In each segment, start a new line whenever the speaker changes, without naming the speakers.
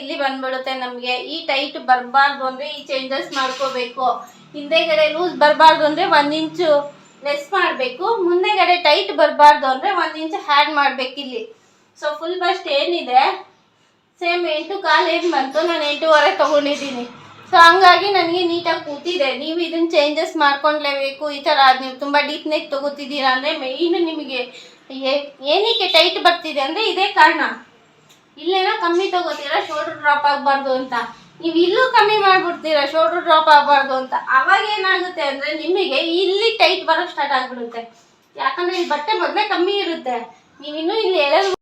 ಇಲ್ಲಿ ಬಂದ್ಬಿಡುತ್ತೆ ನಮಗೆ. ಈ ಟೈಟ್ ಬರಬಾರ್ದು ಅಂದರೆ ಈ ಚೇಂಜಸ್ ಮಾಡ್ಕೋಬೇಕು. ಹಿಂದೆಗಡೆ ಲೂಸ್ ಬರಬಾರ್ದು ಅಂದರೆ ಒಂದು ಇಂಚು ಲೆಸ್ ಮಾಡಬೇಕು. ಮುಂದೆಗಡೆ ಟೈಟ್ ಬರಬಾರ್ದು ಅಂದರೆ ಒಂದು ಇಂಚು ಹ್ಯಾಡ್ ಮಾಡ್ಬೇಕು ಇಲ್ಲಿ. ಸೊ ಫುಲ್ ಬಸ್ಟ್ ಏನಿದೆ? ಸೇಮ್ ಎಂಟು ಕಾಲು ಏನು ಬಂತು? ನಾನು ಎಂಟೂವರೆ ತಗೊಂಡಿದ್ದೀನಿ. ಸೊ ಹಂಗಾಗಿ ನನಗೆ ನೀಟಾಗಿ ಕೂತಿದೆ. ನೀವು ಇದನ್ನ ಚೇಂಜಸ್ ಮಾಡ್ಕೊಂಡ್ಲೇಬೇಕು. ಈ ಥರ ನೀವು ತುಂಬ ಡೀಪ್ ನೆಕ್ ತೊಗೋತಿದ್ದೀರಾ ಅಂದರೆ ಮೇಯ್ನು ನಿಮಗೆ ಏನಕ್ಕೆ ಟೈಟ್ ಬರ್ತಿದೆ ಅಂದರೆ ಇದೇ ಕಾರಣ. ಇಲ್ಲೇನೋ ಕಮ್ಮಿ ತಗೋತೀರಾ ಶೋಲ್ಡರ್ ಡ್ರಾಪ್ ಆಗಬಾರ್ದು ಅಂತ. ನೀವು ಇಲ್ಲೂ ಕಮ್ಮಿ ಮಾಡ್ಬಿಡ್ತೀರಾ ಶೋಲ್ಡರ್ ಡ್ರಾಪ್ ಆಗಬಾರ್ದು ಅಂತ. ಅವಾಗ ಏನಾಗುತ್ತೆ ಅಂದರೆ ನಿಮಗೆ ಇಲ್ಲಿ ಟೈಟ್ ಬರೋಕ್ಕೆ ಸ್ಟಾರ್ಟ್ ಆಗಿಬಿಡುತ್ತೆ. ಯಾಕಂದರೆ ಈ ಬಟ್ಟೆ ಮೊದಲೇ ಕಮ್ಮಿ ಇರುತ್ತೆ. ನೀವಿನ್ನೂ ಇಲ್ಲಿ ಎಳೆದು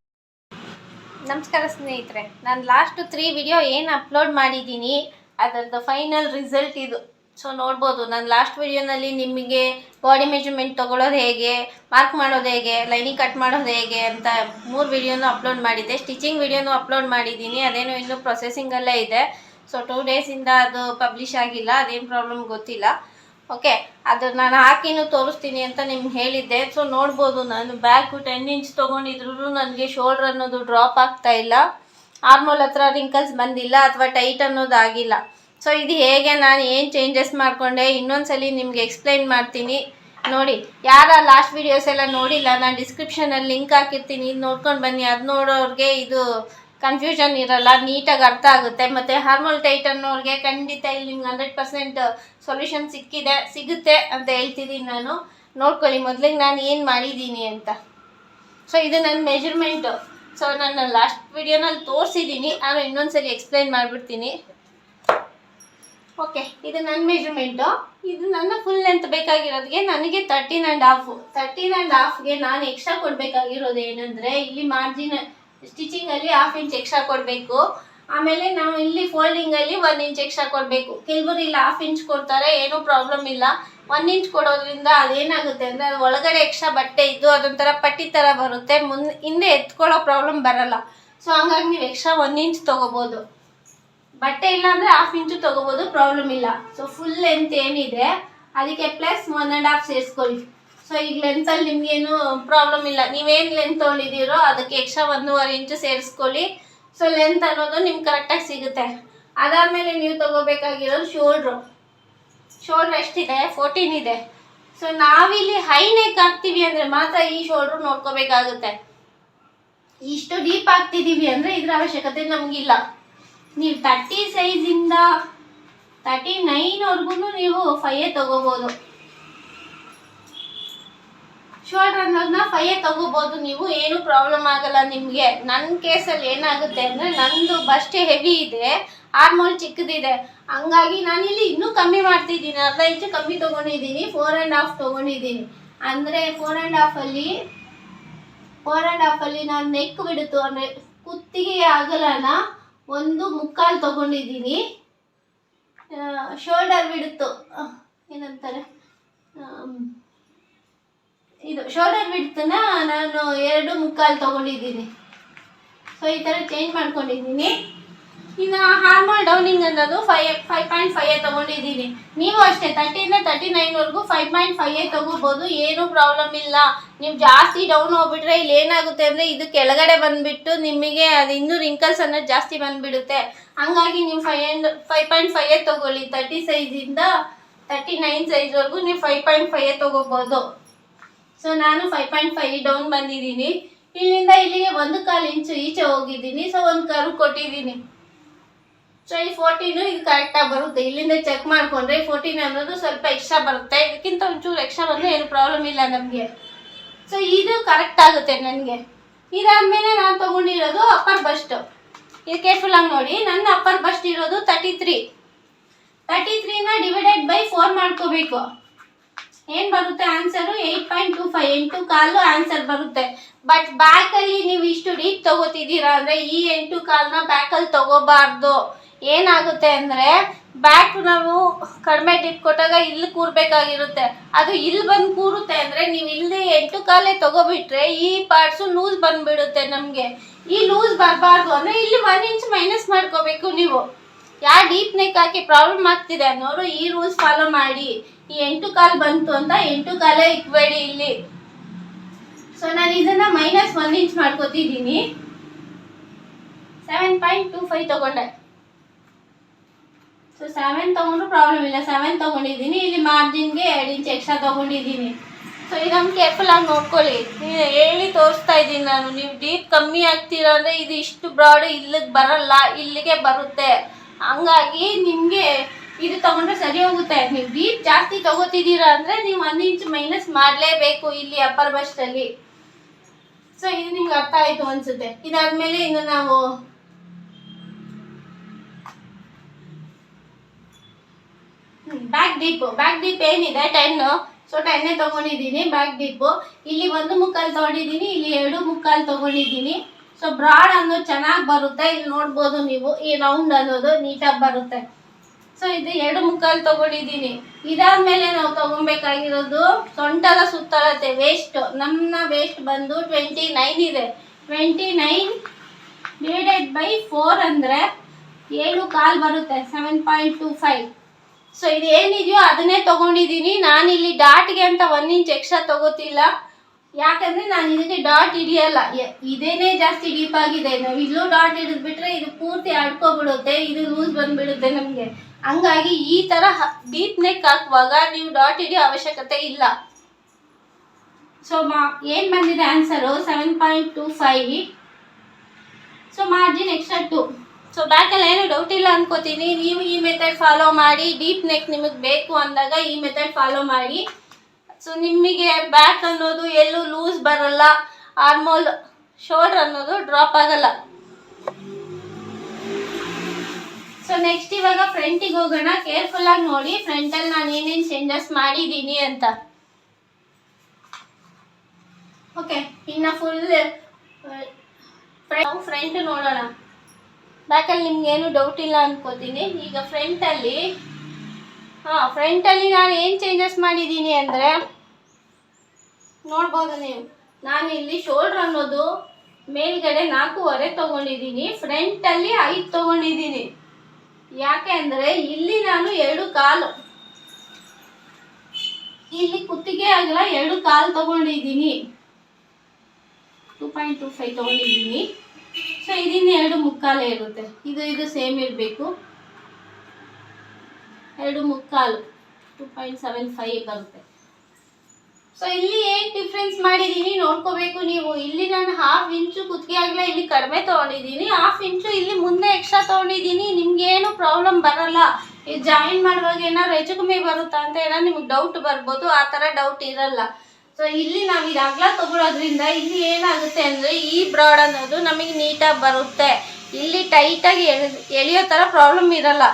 ನಮಸ್ಕಾರ ಸ್ನೇಹಿತರೆ, ನಾನು ಲಾಸ್ಟ್ ತ್ರೀ ವಿಡಿಯೋ ಏನು ಅಪ್ಲೋಡ್ ಮಾಡಿದ್ದೀನಿ, ಅದರದ್ದು ಫೈನಲ್ ರಿಸಲ್ಟ್ ಇದು. ಸೊ ನೋಡ್ಬೋದು. ನಾನು ಲಾಸ್ಟ್ ವಿಡಿಯೋನಲ್ಲಿ ನಿಮಗೆ ಬಾಡಿ ಮೆಜರ್ಮೆಂಟ್ ತೊಗೊಳೋದು ಹೇಗೆ ಮಾರ್ಕ್ ಮಾಡೋದು ಹೇಗೆ ಲೈನಿಂಗ್ ಕಟ್ ಮಾಡೋದು ಹೇಗೆ ಅಂತ ಮೂರು ವಿಡಿಯೋನು ಅಪ್ಲೋಡ್ ಮಾಡಿದ್ದೆ. ಸ್ಟಿಚಿಂಗ್ ವಿಡಿಯೋನು ಅಪ್ಲೋಡ್ ಮಾಡಿದ್ದೀನಿ. ಅದೇನು ಇನ್ನೂ ಪ್ರೊಸೆಸಿಂಗಲ್ಲೇ ಇದೆ. ಸೊ ಟೂ ಡೇಸಿಂದ ಅದು ಪಬ್ಲಿಷ್ ಆಗಿಲ್ಲ. ಅದೇನು ಪ್ರಾಬ್ಲಮ್ ಗೊತ್ತಿಲ್ಲ. ಓಕೆ ಅದು ನಾನು ಹಾಕಿನೂ ತೋರಿಸ್ತೀನಿ ಅಂತ ನಿಮ್ಗೆ ಹೇಳಿದ್ದೆ. ಸೊ ನೋಡ್ಬೋದು. ನಾನು ಬ್ಯಾಕು ಟೆನ್ ಇಂಚ್ ತೊಗೊಂಡಿದ್ರು ನನಗೆ ಶೋಲ್ಡ್ರ್ ಅನ್ನೋದು ಡ್ರಾಪ್ ಆಗ್ತಾ ಇಲ್ಲ. ಆರ್ಮೋಲ್ ಹತ್ರ ರಿಂಕಲ್ಸ್ ಬಂದಿಲ್ಲ ಅಥವಾ ಟೈಟ್ ಅನ್ನೋದು ಆಗಿಲ್ಲ. ಸೊ ಇದು ಹೇಗೆ ನಾನು ಏನು ಚೇಂಜಸ್ ಮಾಡಿಕೊಂಡೆ, ಇನ್ನೊಂದ್ಸಲಿ ನಿಮ್ಗೆ ಎಕ್ಸ್ಪ್ಲೈನ್ ಮಾಡ್ತೀನಿ. ನೋಡಿ, ಯಾರ ಲಾಸ್ಟ್ ವೀಡಿಯೋಸ್ ಎಲ್ಲ ನೋಡಿಲ್ಲ, ನಾನು ಡಿಸ್ಕ್ರಿಪ್ಷನಲ್ಲಿ ಲಿಂಕ್ ಹಾಕಿರ್ತೀನಿ. ಇದು ನೋಡ್ಕೊಂಡು ಬನ್ನಿ, ಅದು ನೋಡೋರಿಗೆ ಇದು ಕನ್ಫ್ಯೂಷನ್ ಇರಲ್ಲ, ನೀಟಾಗಿ ಅರ್ಥ ಆಗುತ್ತೆ. ಮತ್ತು ಹಾರ್ಮೋಲ್ ಟೈಟ್ ಅನ್ನೋರಿಗೆ ಖಂಡಿತ ಇಲ್ಲಿ ನಿಮ್ಗೆ ಹಂಡ್ರೆಡ್ ಪರ್ಸೆಂಟ್ ಸೊಲ್ಯೂಷನ್ ಸಿಕ್ಕಿದೆ, ಸಿಗುತ್ತೆ ಅಂತ ಹೇಳ್ತಿದ್ದೀನಿ ನಾನು. ನೋಡ್ಕೊಳ್ಳಿ, ಮೊದಲಿಗೆ ನಾನು ಏನು ಮಾಡಿದ್ದೀನಿ ಅಂತ. ಸೊ ಇದು ನನ್ನ ಮೆಜರ್ಮೆಂಟು ಸೊ ನಾನು ಲಾಸ್ಟ್ ವಿಡಿಯೋನಲ್ಲಿ ತೋರಿಸಿದ್ದೀನಿ ಆಮೇಲೆ ಇನ್ನೊಂದು ಸರಿ ಎಕ್ಸ್ಪ್ಲೈನ್ ಮಾಡಿಬಿಡ್ತೀನಿ. ಓಕೆ ಇದು ನನ್ನ ಮೆಜರ್ಮೆಂಟು ಇದು ನನ್ನ ಫುಲ್ ಲೆಂತ್ ಬೇಕಾಗಿರೋದಕ್ಕೆ ನನಗೆ thirteen and half thirteen and ಹಾಫ್ಗೆ ನಾನು ಎಕ್ಸ್ಟ್ರಾ ಕೊಡಬೇಕಾಗಿರೋದು ಏನಂದರೆ ಇಲ್ಲಿ ಮಾರ್ಜಿನ್ ಸ್ಟಿಚಿಂಗಲ್ಲಿ ಹಾಫ್ ಇಂಚ್ ಎಕ್ಸ್ಟ್ರಾ ಕೊಡಬೇಕು. ಆಮೇಲೆ ನಾವು ಇಲ್ಲಿ ಫೋಲ್ಡಿಂಗಲ್ಲಿ ಒನ್ ಇಂಚ್ ಎಕ್ಸ್ಟ್ರಾ ಕೊಡಬೇಕು. ಕೆಲವರು ಇಲ್ಲಿ ಹಾಫ್ ಇಂಚ್ ಕೊಡ್ತಾರೆ, ಏನೂ ಪ್ರಾಬ್ಲಮ್ ಇಲ್ಲ. ಒನ್ ಇಂಚ್ ಕೊಡೋದ್ರಿಂದ ಅದೇನಾಗುತ್ತೆ ಅಂದರೆ ಅದು ಒಳಗಡೆ ಎಕ್ಸ್ಟ್ರಾ ಬಟ್ಟೆ ಇದ್ದು ಅದೊಂಥರ ಪಟ್ಟಿ ಥರ ಬರುತ್ತೆ. ಮುಂದೆ, ಹಿಂದೆ ಎತ್ಕೊಳ್ಳೋ ಪ್ರಾಬ್ಲಮ್ ಬರಲ್ಲ. ಸೊ ಹಂಗಾಗಿ ನೀವು ಎಕ್ಸ್ಟ್ರಾ ಒನ್ ಇಂಚ್ ತೊಗೋಬೋದು. ಬಟ್ಟೆ ಇಲ್ಲ ಅಂದರೆ ಹಾಫ್ ಇಂಚು ತಗೋಬೋದು ಪ್ರಾಬ್ಲಮ್ ಇಲ್ಲ. ಸೊ ಫುಲ್ ಲೆಂತ್ ಏನಿದೆ, ಅದಕ್ಕೆ ಪ್ಲಸ್ ಒನ್ ಆ್ಯಂಡ್ ಹಾಫ್ ಸೇರಿಸ್ಕೊಳ್ಳಿ. ಸೊ ಈಗ ಲೆಂತಲ್ಲಿ ನಿಮಗೇನು ಪ್ರಾಬ್ಲಮ್ ಇಲ್ಲ. ನೀವೇನು ಲೆಂತ್ ತೊಗೊಂಡಿದ್ದೀರೋ ಅದಕ್ಕೆ ಎಕ್ಸ್ಟ್ರಾ ಒಂದೂವರೆ ಇಂಚು ಸೇರಿಸ್ಕೊಳ್ಳಿ. ಸೊ ಲೆಂತ್ ಅನ್ನೋದು ನಿಮ್ಗೆ ಕರೆಕ್ಟಾಗಿ ಸಿಗುತ್ತೆ. ಅದಾದಮೇಲೆ ನೀವು ತಗೋಬೇಕಾಗಿರೋದು ಶೋಲ್ಡ್ರು ಶೋಲ್ಡ್ರ್ ಎಷ್ಟಿದೆ? ಫೋರ್ಟೀನ್ ಇದೆ. ಸೊ ನಾವಿಲ್ಲಿ ಹೈ ನೆಕ್ ಹಾಕ್ತೀವಿ ಅಂದರೆ ಮಾತ್ರ ಈ ಶೋಲ್ಡ್ರು ನೋಡ್ಕೋಬೇಕಾಗುತ್ತೆ. ಇಷ್ಟು ಡೀಪ್ ಹಾಕ್ತಿದೀವಿ ಅಂದರೆ ಇದ್ರ ಅವಶ್ಯಕತೆ ನಮಗಿಲ್ಲ. ನೀವು ತರ್ಟಿ ಸೈಜಿಂದ ತರ್ಟಿ ನೈನ್ವರೆಗೂ ನೀವು ಫೈಯೇ ತಗೋಬೋದು. ಶೋಲ್ಡರ್ ಅನ್ನೋದನ್ನ ಫೈಯೇ ತಗೋಬೋದು. ನೀವು ಏನು ಪ್ರಾಬ್ಲಮ್ ಆಗಲ್ಲ ನಿಮಗೆ. ನನ್ನ ಕೇಸಲ್ಲಿ ಏನಾಗುತ್ತೆ ಅಂದರೆ ನಂದು ಬಸ್ಟ್ ಹೆವಿ ಇದೆ ಆರ್ಮೋಲ್ ಚಿಕ್ಕದಿದೆ. ಹಂಗಾಗಿ ನಾನಿಲ್ಲಿ ಇನ್ನೂ ಕಮ್ಮಿ ಮಾಡ್ತಿದ್ದೀನಿ. ಅರ್ಧ ಇಂಚು ಕಮ್ಮಿ ತೊಗೊಂಡಿದ್ದೀನಿ ಫೋರ್ ಆ್ಯಂಡ್ ಹಾಫ್ ತೊಗೊಂಡಿದ್ದೀನಿ. ಅಂದರೆ ಫೋರ್ ಆ್ಯಂಡ್ ಹಾಫಲ್ಲಿ ಫೋರ್ ಆ್ಯಂಡ್ ಹಾಫಲ್ಲಿ ನಾನು ನೆಕ್ ಬಿಡುತ್ತು ಅಂದರೆ ಕುತ್ತಿಗೆ ಅಗಲನ ಒಂದು ಮುಕ್ಕಾಲು ತೊಗೊಂಡಿದ್ದೀನಿ. ಶೋಲ್ಡರ್ ಬಿಡುತ್ತು ಏನಂತಾರೆ? ಇದು ಶೋಲ್ಡರ್ ಬಿಡ್ತನ ನಾನು ಎರಡು ಮುಕ್ಕಾಲು ತೊಗೊಂಡಿದ್ದೀನಿ. ಸೊ ಈ ಥರ ಚೇಂಜ್ ಮಾಡ್ಕೊಂಡಿದ್ದೀನಿ. ಇನ್ನು ಹಾರ್ಮಲ್ ಡೌನಿಂಗ್ ಅನ್ನೋದು ಫೈ ಫೈವ್ ಪಾಯಿಂಟ್ ಫೈವ್ ತೊಗೊಂಡಿದ್ದೀನಿ ನೀವು ಅಷ್ಟೇ ತರ್ಟಿಯಿಂದ ತರ್ಟಿ ನೈನ್ವರೆಗೂ ಫೈವ್ ಪಾಯಿಂಟ್ ಫೈವ್ ತೊಗೋಬೋದು, ಏನೂ ಪ್ರಾಬ್ಲಮ್ ಇಲ್ಲ. ನೀವು ಜಾಸ್ತಿ ಡೌನ್ ಹೋಗ್ಬಿಟ್ರೆ ಇಲ್ಲಿ ಏನಾಗುತ್ತೆ ಅಂದರೆ ಇದು ಕೆಳಗಡೆ ಬಂದುಬಿಟ್ಟು ನಿಮಗೆ ಅದು ಇನ್ನೂ ರಿಂಕಲ್ಸ್ ಅನ್ನೋದು ಜಾಸ್ತಿ ಬಂದುಬಿಡುತ್ತೆ. ಹಂಗಾಗಿ ನೀವು ಫೈವ್ ಏನ್ ಫೈವ್ ಪಾಯಿಂಟ್ ಫೈವ್ ತೊಗೊಳ್ಳಿ. ತರ್ಟಿ ಸೈಜಿಂದ ತರ್ಟಿ ನೈನ್ ಸೈಜ್ವರೆಗೂ ನೀವು ಫೈವ್ ಪಾಯಿಂಟ್ ಫೈವ್ ತೊಗೋಬೋದು. ಸೊ ನಾನು ಫೈವ್ ಪಾಯಿಂಟ್ ಫೈವ್ ಡೌನ್ ಬಂದಿದ್ದೀನಿ ಇಲ್ಲಿಂದ ಇಲ್ಲಿಗೆ ಒಂದು ಕಾಲು ಇಂಚು ಈಚೆ ಹೋಗಿದ್ದೀನಿ. ಸೊ ಒಂದು ಕರು ಕೊಟ್ಟಿದ್ದೀನಿ ಸೊ ಈ ಫೋರ್ಟೀನು ಇದು ಕರೆಕ್ಟಾಗಿ ಬರುತ್ತೆ. ಇಲ್ಲಿಂದ ಚೆಕ್ ಮಾಡಿಕೊಂಡ್ರೆ ಫೋರ್ಟೀನ್ ಅನ್ನೋದು ಸ್ವಲ್ಪ ಎಕ್ಸ್ಟ್ರಾ ಬರುತ್ತೆ. ಇದಕ್ಕಿಂತ ಒಂಚೂರು ಎಕ್ಸ್ಟ್ರಾ ಬಂದರೆ ಏನು ಪ್ರಾಬ್ಲಮ್ ಇಲ್ಲ ನಮಗೆ. ಸೊ ಇದು ಕರೆಕ್ಟ್ ಆಗುತ್ತೆ ನನಗೆ. ಇದಾದಮೇಲೆ ನಾನು ತೊಗೊಂಡಿರೋದು ಅಪ್ಪರ್ ಬಸ್ಟ್ ಇದು ಕೇರ್ಫುಲ್ಲಾಗಿ ನೋಡಿ. ನನ್ನ ಅಪ್ಪರ್ ಬಸ್ಟ್ ಇರೋದು ತರ್ಟಿ ತ್ರೀ ತರ್ಟಿ ತ್ರೀನ ಡಿವೈಡೆಡ್ ಬೈ ಫೋರ್ ಮಾಡ್ಕೋಬೇಕು. ಏನು ಬರುತ್ತೆ answer eight point two five ಎಂಟು ಕಾಲು ಆನ್ಸರ್ ಬರುತ್ತೆ. ಬಟ್ ಬ್ಯಾಕಲ್ಲಿ ನೀವು ಇಷ್ಟು ಡೀಪ್ ತೊಗೋತಿದ್ದೀರಾ ಅಂದರೆ ಈ ಎಂಟು ಕಾಲನ್ನ ಬ್ಯಾಕಲ್ಲಿ ತಗೋಬಾರ್ದು. ಏನಾಗುತ್ತೆ ಅಂದರೆ ಬ್ಯಾಕ್ ನಾವು ಕಡಿಮೆ ಡಿಪ್ ಕೊಟ್ಟಾಗ ಇಲ್ಲಿ ಕೂರ್ಬೇಕಾಗಿರುತ್ತೆ. ಅದು ಇಲ್ಲಿ ಬಂದು ಕೂರುತ್ತೆ ಅಂದರೆ ನೀವು ಇಲ್ಲಿ ಎಂಟು ಕಾಲೇ ತಗೋಬಿಟ್ರೆ ಈ ಪಾರ್ಟ್ಸು ಲೂಸ್ ಬಂದುಬಿಡುತ್ತೆ ನಮಗೆ. ಈ ಲೂಸ್ ಬರಬಾರ್ದು ಅಂದರೆ ಇಲ್ಲಿ ಒನ್ ಇಂಚ್ ಮೈನಸ್ ಮಾಡ್ಕೋಬೇಕು ನೀವು. ಯಾವ ಡೀಪ್ ನೆಕ್ ಹಾಕಿ ಪ್ರಾಬ್ಲಮ್ ಆಗ್ತಿದೆ ಅನ್ನೋರು ಈ ರೂಲ್ಸ್ ಫಾಲೋ ಮಾಡಿ. ಈ ಎಂಟು ಕಾಲು ಬಂತು ಅಂತ ಎಂಟು ಕಾಲೇ ಇಕ್ಬೇಡಿ ಇಲ್ಲಿ. ಸೊ ನಾನು ಇದನ್ನ ಮೈನಸ್ ಒನ್ ಇಂಚ್ ಮಾಡ್ಕೋತಿದ್ದೀನಿ. ಸೆವೆನ್ ಪಾಯಿಂಟ್ ಟೂ ಫೈವ್ ತೊಗೊಂಡೆ. ಸೊ ಸೆವೆನ್ ತೊಗೊಂಡ್ರು ಪ್ರಾಬ್ಲಮ್ ಇಲ್ಲ. ಸೆವೆನ್ ತೊಗೊಂಡಿದ್ದೀನಿ. ಇಲ್ಲಿ ಮಾರ್ಜಿನ್ಗೆ ಎರಡು ಇಂಚ್ ಎಕ್ಸ್ಟ್ರಾ ತೊಗೊಂಡಿದ್ದೀನಿ. ಸೊ ಇದನ್ನು ಕೇರ್ಫುಲ್ ಆಗಿ ನೋಡ್ಕೊಳ್ಳಿ. ಹೇಳಿ ತೋರಿಸ್ತಾ ಇದ್ದೀನಿ ನಾನು. ನೀವು ಡೀಪ್ ಕಮ್ಮಿ ಆಗ್ತೀರ ಅಂದರೆ ಇದು ಇಷ್ಟು ಬ್ರಾಡ್ ಇಲ್ಲಿಗೆ ಬರಲ್ಲ. ಇಲ್ಲಿಗೆ ಬರುತ್ತೆ. ಹಂಗಾಗಿ ನಿಮಗೆ ಇದು ತಗೊಂಡ್ರೆ ಸರಿ ಹೋಗುತ್ತೆ. ನೀವು ಡೀಪ್ ಜಾಸ್ತಿ ತಗೋತಿದ್ದೀರಾ ಅಂದರೆ ನೀವು ಒಂದು ಇಂಚ್ ಮೈನಸ್ ಮಾಡಲೇಬೇಕು ಇಲ್ಲಿ ಅಪ್ಪರ್ ಬಸ್ಟಲ್ಲಿ ಸೊ ಇದು ನಿಮ್ಗೆ ಅರ್ಥ ಆಯಿತು ಅನಿಸುತ್ತೆ. ಇದಾದ್ಮೇಲೆ ಇನ್ನು ನಾವು ಬ್ಯಾಕ್ ಡೀಪ್ ಬ್ಯಾಕ್ ಡೀಪ್ ಏನಿದೆ? ಟೆನ್ ಸೊ ಟೆನ್ನೇ ತಗೊಂಡಿದ್ದೀನಿ ಬ್ಯಾಕ್ ಡೀಪು ಇಲ್ಲಿ ಒಂದು ಮುಕ್ಕಾಲು ತಗೊಂಡಿದ್ದೀನಿ, ಇಲ್ಲಿ ಎರಡು ಮುಕ್ಕಾಲು ತಗೊಂಡಿದ್ದೀನಿ. ಸೊ ಬ್ರಾಡ್ ಅನ್ನೋದು ಚೆನ್ನಾಗಿ ಬರುತ್ತೆ. ಇಲ್ಲಿ ನೋಡ್ಬೋದು ನೀವು, ಈ ರೌಂಡ್ ಅನ್ನೋದು ನೀಟಾಗಿ ಬರುತ್ತೆ. ಸೊ ಇದು ಎರಡು ಮುಕ್ಕಾಲು ತಗೊಂಡಿದ್ದೀನಿ. ಇದಾದ್ಮೇಲೆ ನಾವು ತಗೊಬೇಕಾಗಿರೋದು ಸೊಂಟದ ಸುತ್ತಳತೆ ವೇಸ್ಟ್ ನಮ್ಮ ವೇಸ್ಟ್ ಬಂದು ಟ್ವೆಂಟಿ ನೈನ್ ಇದೆ. Twenty nine divided by four ಅಂದರೆ ಏಳು ಕಾಲು ಬರುತ್ತೆ seven point two five so ಇದು ಏನಿದೆಯೋ ಅದನ್ನೇ ತಗೊಂಡಿದ್ದೀನಿ. ನಾನು ಇಲ್ಲಿ ಡಾಟ್ಗೆ ಅಂತ ಒನ್ ಇಂಚ್ ಎಕ್ಸ್ಟ್ರಾ ತಗೋತಿಲ್ಲ. ಯಾಕಂದ್ರೆ ನಾನು ಇದಕ್ಕೆ ಡಾಟ್ ಹಿಡಿಯಲ್ಲ. ಇದೇನೇ ಜಾಸ್ತಿ ಡೀಪ್ ಆಗಿದೆ. ನಾವು ಇಲ್ಲೂ ಡಾಟ್ ಹಿಡಿದ್ಬಿಟ್ರೆ ಇದು ಪೂರ್ತಿ ಆಡ್ಕೊಬಿಡುತ್ತೆ. ಇದು ಲೂಸ್ ಬಂದ್ಬಿಡುತ್ತೆ ನಮಗೆ. ಹಂಗಾಗಿ ಈ ಥರ ಡೀಪ್ ನೆಕ್ ಹಾಕುವಾಗ ನೀವು ಡಾಟ್ ಹಿಡಿಯೋ ಅವಶ್ಯಕತೆ ಇಲ್ಲ. ಸೊ ಮಾ, ಏನು ಬಂದಿದೆ answer seven point two five so margin extra two so ಬ್ಯಾಕಲ್ಲಿ ಏನು ಡೌಟ್ ಇಲ್ಲ ಅನ್ಕೋತೀನಿ. ನೀವು ಈ ಮೆಥಡ್ ಫಾಲೋ ಮಾಡಿ ಡೀಪ್ ನೆಕ್ ನಿಮಗೆ ಬೇಕು ಅಂದಾಗ ಈ ಮೆಥಡ್ ಫಾಲೋ ಮಾಡಿ. ಸೊ ನಿಮಗೆ ಬ್ಯಾಕ್ ಅನ್ನೋದು ಎಲ್ಲೂ ಲೂಸ್ ಬರಲ್ಲ. ಆರ್ಮೋಲ್ ಶೋಲ್ಡರ್ ಅನ್ನೋದು ಡ್ರಾಪ್ ಆಗಲ್ಲ. ಸೊ ನೆಕ್ಸ್ಟ್ ಇವಾಗ ಫ್ರಂಟಿಗೆ ಹೋಗೋಣ. ಕೇರ್ಫುಲ್ ಆಗಿ ನೋಡಿ. ಫ್ರಂಟಲ್ಲಿ ನಾನು ಏನೇನು ಚೇಂಜಸ್ ಮಾಡಿದ್ದೀನಿ ಅಂತ. ಓಕೆ ಇನ್ನು ಫುಲ್ ಫ್ರಂಟ್ ನೋಡೋಣ. ಬ್ಯಾಕಲ್ಲಿ ನಿಮ್ಗೆ ಏನು ಡೌಟ್ ಇಲ್ಲ ಅನ್ಕೋತೀನಿ. ಈಗ ಫ್ರಂಟಲ್ಲಿ ಹಾಂ ಫ್ರಂಟಲ್ಲಿ ನಾನು ಏನು ಚೇಂಜಸ್ ಮಾಡಿದ್ದೀನಿ ಅಂದರೆ, ನೋಡ್ಬೋದು ನೀವು. ನಾನು ಇಲ್ಲಿ ಶೋಲ್ಡ್ರ್ ಅನ್ನೋದು ಮೇಲ್ಗಡೆ ನಾಲ್ಕೂವರೆ ತೊಗೊಂಡಿದ್ದೀನಿ. ಫ್ರಂಟಲ್ಲಿ ಐದು ತೊಗೊಂಡಿದ್ದೀನಿ. ಯಾಕೆ ಅಂದರೆ ಇಲ್ಲಿ ನಾನು ಎರಡು ಕಾಲು, ಇಲ್ಲಿ ಕುತ್ತಿಗೆ ಆಗಲ್ಲ ಎರಡು ಕಾಲು ತೊಗೊಂಡಿದ್ದೀನಿ. ಟೂ ಪಾಯಿಂಟ್ ಟೂ ಫೈವ್ ತೊಗೊಂಡಿದ್ದೀನಿ. ಸೊ ಇದನ್ನ ಎರಡು ಮುಕ್ಕಾಲೇ ಇರುತ್ತೆ. ಇದು ಇದು ಸೇಮ್ ಇರಬೇಕು. ಎರಡು ಮುಕ್ಕಾಲು. ಟೂ ಪಾಯಿಂಟ್ ಸೆವೆನ್ ಫೈವ್ ಬರುತ್ತೆ. ಸೊ ಇಲ್ಲಿ ಏನು ಡಿಫ್ರೆನ್ಸ್ ಮಾಡಿದ್ದೀನಿ ನೋಡ್ಕೋಬೇಕು ನೀವು. ಇಲ್ಲಿ ನಾನು ಹಾಫ್ ಇಂಚು ಕುತ್ತಿಗೆ ಆಗಲ್ಲ ಇಲ್ಲಿ ಕಡಿಮೆ ತೊಗೊಂಡಿದ್ದೀನಿ ಹಾಫ್ ಇಂಚು ಇಲ್ಲಿ ಮುಂದೆ ಎಕ್ಸ್ಟ್ರಾ ತೊಗೊಂಡಿದ್ದೀನಿ ನಿಮ್ಗೇನು ಪ್ರಾಬ್ಲಮ್ ಬರಲ್ಲ. ಜಾಯಿನ್ ಮಾಡುವಾಗ ಏನಾದ್ರು ಹೆಚ್ಚು ಕಮ್ಮಿ ಬರುತ್ತಾ ಅಂತ ಏನಾದ್ರು ನಿಮ್ಗೆ ಡೌಟ್ ಬರ್ಬೋದು. ಆ ಥರ ಡೌಟ್ ಇರಲ್ಲ. ಸೊ ಇಲ್ಲಿ ನಾವು ಇದಾಗ್ಲಾ ಅಗಲ ತಗೊಳ್ಳೋದ್ರಿಂದ ಇಲ್ಲಿ ಏನಾಗುತ್ತೆ ಅಂದರೆ ಈ ಬ್ರಾಡ್ ಅನ್ನೋದು ನಮಗೆ ನೀಟಾಗಿ ಬರುತ್ತೆ. ಇಲ್ಲಿ ಟೈಟಾಗಿ ಆಗಿ ಎಳೆಯೋ ಥರ ಪ್ರಾಬ್ಲಮ್ ಇರಲ್ಲ.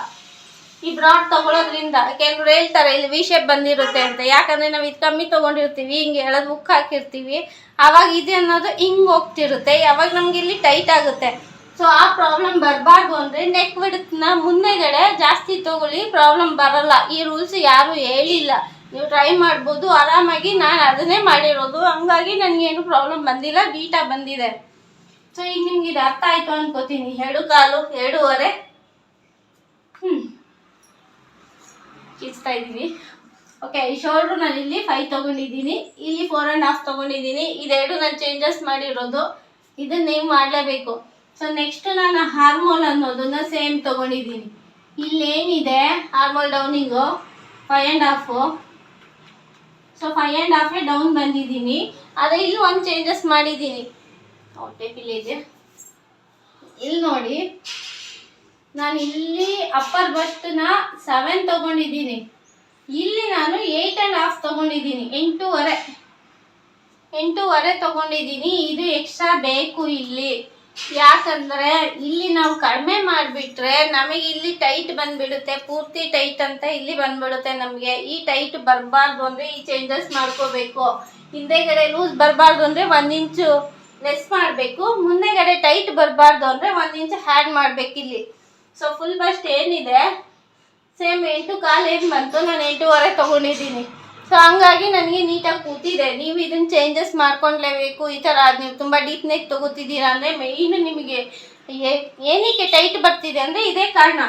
ಈ ಬ್ರಾಡ್ ತಗೊಳ್ಳೋದ್ರಿಂದ ಕೆಲವ್ರು ಹೇಳ್ತಾರೆ, ಇಲ್ಲಿ ವಿ ಶೇಪ್ ಬಂದಿರುತ್ತೆ ಅಂತ. ಯಾಕಂದರೆ ನಾವು ಇದು ಕಮ್ಮಿ ತಗೊಂಡಿರ್ತೀವಿ, ಹಿಂಗೆ ಎಳೆದು ಉಕ್ ಹಾಕಿರ್ತೀವಿ. ಆವಾಗ ಇದೆ ಅನ್ನೋದು ಹಿಂಗ್ ಹೋಗ್ತಿರುತ್ತೆ. ಯಾವಾಗ ನಮ್ಗೆ ಇಲ್ಲಿ ಟೈಟ್ ಆಗುತ್ತೆ. ಸೊ ಆ ಪ್ರಾಬ್ಲಮ್ ಬರಬಾರ್ದು ಅಂದರೆ ನೆಕ್ ವಿಡ್ತ್ನ ಮುಂದೆಗಡೆ ಜಾಸ್ತಿ ತಗೊಳ್ಳಿ ಪ್ರಾಬ್ಲಮ್ ಬರಲ್ಲ. ಈ ರೂಲ್ಸ್ ಯಾರೂ ಹೇಳಿಲ್ಲ. ನೀವು ಟ್ರೈ ಮಾಡ್ಬೋದು. ಆರಾಮಾಗಿ ನಾನು ಅದನ್ನೇ ಮಾಡಿರೋದು. ಹಂಗಾಗಿ ನನಗೇನು ಪ್ರಾಬ್ಲಮ್ ಬಂದಿಲ್ಲ. ಬೀಟ ಬಂದಿದೆ. ಸೊ ಈಗ ನಿಮ್ಗೆ ಇದು ಅರ್ಥ ಆಯಿತು ಅನ್ಕೋತೀನಿ. ಎರಡು ಕಾಲು, ಎರಡೂವರೆ. ಹ್ಞೂ ಕಿಚ್ತಾ ಇದ್ದೀನಿ. ಓಕೆ ಈ ಶೋಲ್ಡ್ರು ನಾನು ಇಲ್ಲಿ ಫೈವ್ ತೊಗೊಂಡಿದ್ದೀನಿ. ಇಲ್ಲಿ ಫೋರ್ ಆ್ಯಂಡ್ ಹಾಫ್ ತೊಗೊಂಡಿದ್ದೀನಿ. ಇದೆರಡು ನಾನು ಚೇಂಜಸ್ ಮಾಡಿರೋದು. ಇದನ್ನ ನೀವು ಮಾಡಲೇಬೇಕು. ಸೊ ನೆಕ್ಸ್ಟ್ ನಾನು ಹಾರ್ಮೋಲ್ ಅನ್ನೋದನ್ನ ಸೇಮ್ ತೊಗೊಂಡಿದ್ದೀನಿ. ಇಲ್ಲೇನಿದೆ? Armhole downing five and half so five and ಹಾಫೇ down ಬಂದಿದ್ದೀನಿ. ಆದರೆ ಇಲ್ಲಿ ಒಂದು ಚೇಂಜಸ್ ಮಾಡಿದ್ದೀನಿ. ಇಲ್ಲಿ ನೋಡಿ, ನಾನು ಇಲ್ಲಿ ಅಪ್ಪರ್ ಬಸ್ಟ್ನ ಸೆವೆನ್ ತಗೊಂಡಿದ್ದೀನಿ. ಇಲ್ಲಿ ನಾನು ಏಯ್ಟ್ ಆ್ಯಂಡ್ ಹಾಫ್ ತಗೊಂಡಿದ್ದೀನಿ. ಎಂಟೂವರೆ. ಎಂಟೂವರೆ ತಗೊಂಡಿದ್ದೀನಿ. ಇದು ಎಕ್ಸ್ಟ್ರಾ ಬೇಕು ಇಲ್ಲಿ. ಯಾಕಂದ್ರೆ ಇಲ್ಲಿ ನಾವು ಕಡಿಮೆ ಮಾಡಿಬಿಟ್ರೆ ನಮಗೆ ಇಲ್ಲಿ ಟೈಟ್ ಬಂದ್ಬಿಡುತ್ತೆ, ಪೂರ್ತಿ ಟೈಟ್ ಅಂತ ಇಲ್ಲಿ ಬಂದ್ಬಿಡುತ್ತೆ ನಮಗೆ. ಈ ಟೈಟ್ ಬರಬಾರ್ದು ಅಂದರೆ ಈ ಚೇಂಜಸ್ ಮಾಡ್ಕೋಬೇಕು. ಹಿಂದೆಗಡೆ ಲೂಸ್ ಬರಬಾರ್ದು ಅಂದರೆ ಒಂದು ಇಂಚು ಲೆಸ್ ಮಾಡಬೇಕು. ಮುಂದೆಗಡೆ ಟೈಟ್ ಬರಬಾರ್ದು ಅಂದರೆ ಒಂದು ಇಂಚು ಹ್ಯಾಡ್ ಮಾಡಬೇಕು ಇಲ್ಲಿ. ಸೊ ಫುಲ್ ಬಸ್ಟ್ ಏನಿದೆ? ಸೇಮ್ ಎಂಟು ಕಾಲು ಏನು ಬಂತು? ನಾನು ಎಂಟೂವರೆ ತೊಗೊಂಡಿದ್ದೀನಿ. ಸೊ ಹಂಗಾಗಿ ನನಗೆ ನೀಟಾಗಿ ಕೂತಿದೆ. ನೀವು ಇದನ್ನು ಚೇಂಜಸ್ ಮಾಡ್ಕೊಂಡ್ಲೇಬೇಕು. ಈ ಥರ ನೀವು ತುಂಬ ಡೀಪ್ ನೆಕ್ ತೊಗೋತಿದ್ದೀರಾ ಅಂದರೆ ಮೇಯ್ನು ನಿಮಗೆ ಏನಕ್ಕೆ ಟೈಟ್ ಬರ್ತಿದೆ ಅಂದರೆ ಇದೇ ಕಾರಣ.